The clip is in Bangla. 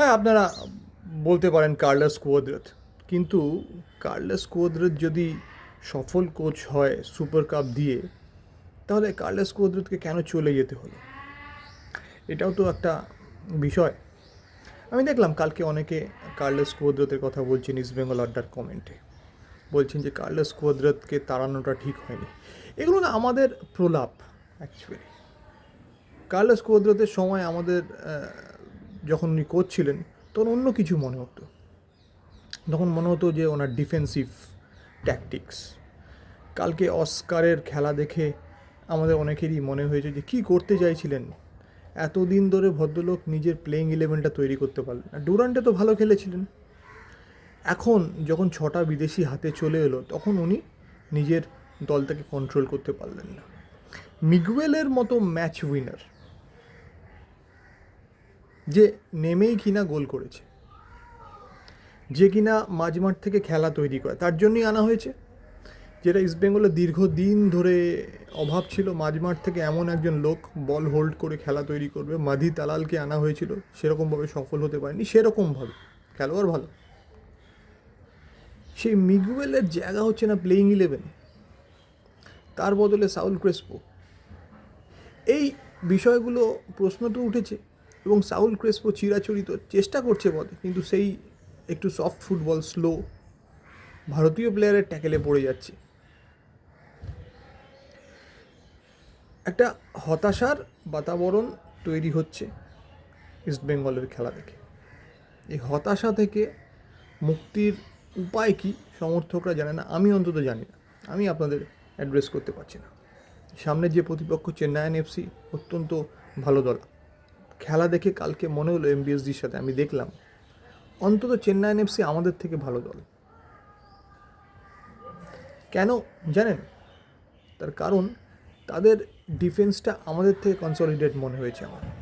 হ্যাঁ আপনারা বলতে পারেন কার্লাস কুয়াদ্রত। কিন্তু কার্লাস কুয়াদ্রত যদি সফল কোচ হয় সুপার কাপ দিয়ে, তাহলে কার্লাস কুয়াদ্রতকে কেন চলে যেতে হলো? এটাও তো একটা বিষয়। আমি দেখলাম কালকে অনেকে কার্লাস কুয়াদ্রতের কথা বলছেন ইস্ট বেঙ্গল আড্ডার কমেন্টে বলছেন যে কার্লাস কুয়াদ্রতকে তাড়ানোটা ঠিক হয়নি। এগুলো না আমাদের প্রলাপ অ্যাকচুয়ালি কার্লাস কুয়াদ্রতের সময় আমাদের যখন উনি কোচ ছিলেন, তখন অন্য কিছু মনে হতো। তখন মনে হতো যে ওনার ডিফেন্সিভ ট্যাকটিক্স কালকে অস্কারের খেলা দেখে আমাদের অনেকেরই মনে হয়েছে যে কী করতে চাইছিলেন? এতদিন ধরে ভদ্রলোক নিজের প্লেইং ইলেভেনটা তৈরি করতে পারলেন আর ডুরান্টে তো ভালো খেলেছিলেন। এখন যখন ছটা বিদেশি হাতে চলে এলো, তখন উনি নিজের দলটাকে কন্ট্রোল করতে পারলেন না। মিগুয়েলের মতো ম্যাচ উইনার যে নেমেই কিনা গোল করেছে, যে কিনা মাঝমাঠ থেকে খেলা তৈরি করে, তার জন্যই আনা হয়েছে। যেটা ইস্টবেঙ্গলের দীর্ঘদিন ধরে অভাব ছিল, মাঝমাঠ থেকে এমন একজন লোক বল হোল্ড করে খেলা তৈরি করবে, মাধি তালালকে আনা হয়েছিল, সেরকমভাবে সফল হতে পারেনি, সেরকমভাবে, খেলোয়াড় ভালো। সেই মিগুয়েলের জায়গা হচ্ছে না প্লেইং ইলেভেনে তার বদলে সাউল ক্রেসপো এই বিষয়গুলো প্রশ্ন তো উঠেছে এবং সাউল ক্রেসপো চিরাচরিত চেষ্টা করছে বটে কিন্তু সেই একটু সফট ফুটবল স্লো ভারতীয় প্লেয়ারের ট্যাকেলে পড়ে যাচ্ছে। একটা হতাশার বাতাবরণ তৈরি হচ্ছে ইস্টবেঙ্গলের খেলা দেখে। এই হতাশা থেকে মুক্তির উপায় কি সমর্থকরা জানে না, আমি অন্তত জানি না। আমি আপনাদের অ্যাড্রেস করতে পারছি না। সামনে যে প্রতিপক্ষ চেন্নাইন এফসি অত্যন্ত ভালো দল। খেলা দেখে কালকে মনে হলো এমবিএসডির সাথে আমি দেখলাম। অন্তত চেন্নাই এফসি আমাদের থেকে ভালো দল। কেন জানেন? তার কারণ তাদের ডিফেন্সটা আমাদের থেকে কনসলিডেট মনে হয়েছে আমার।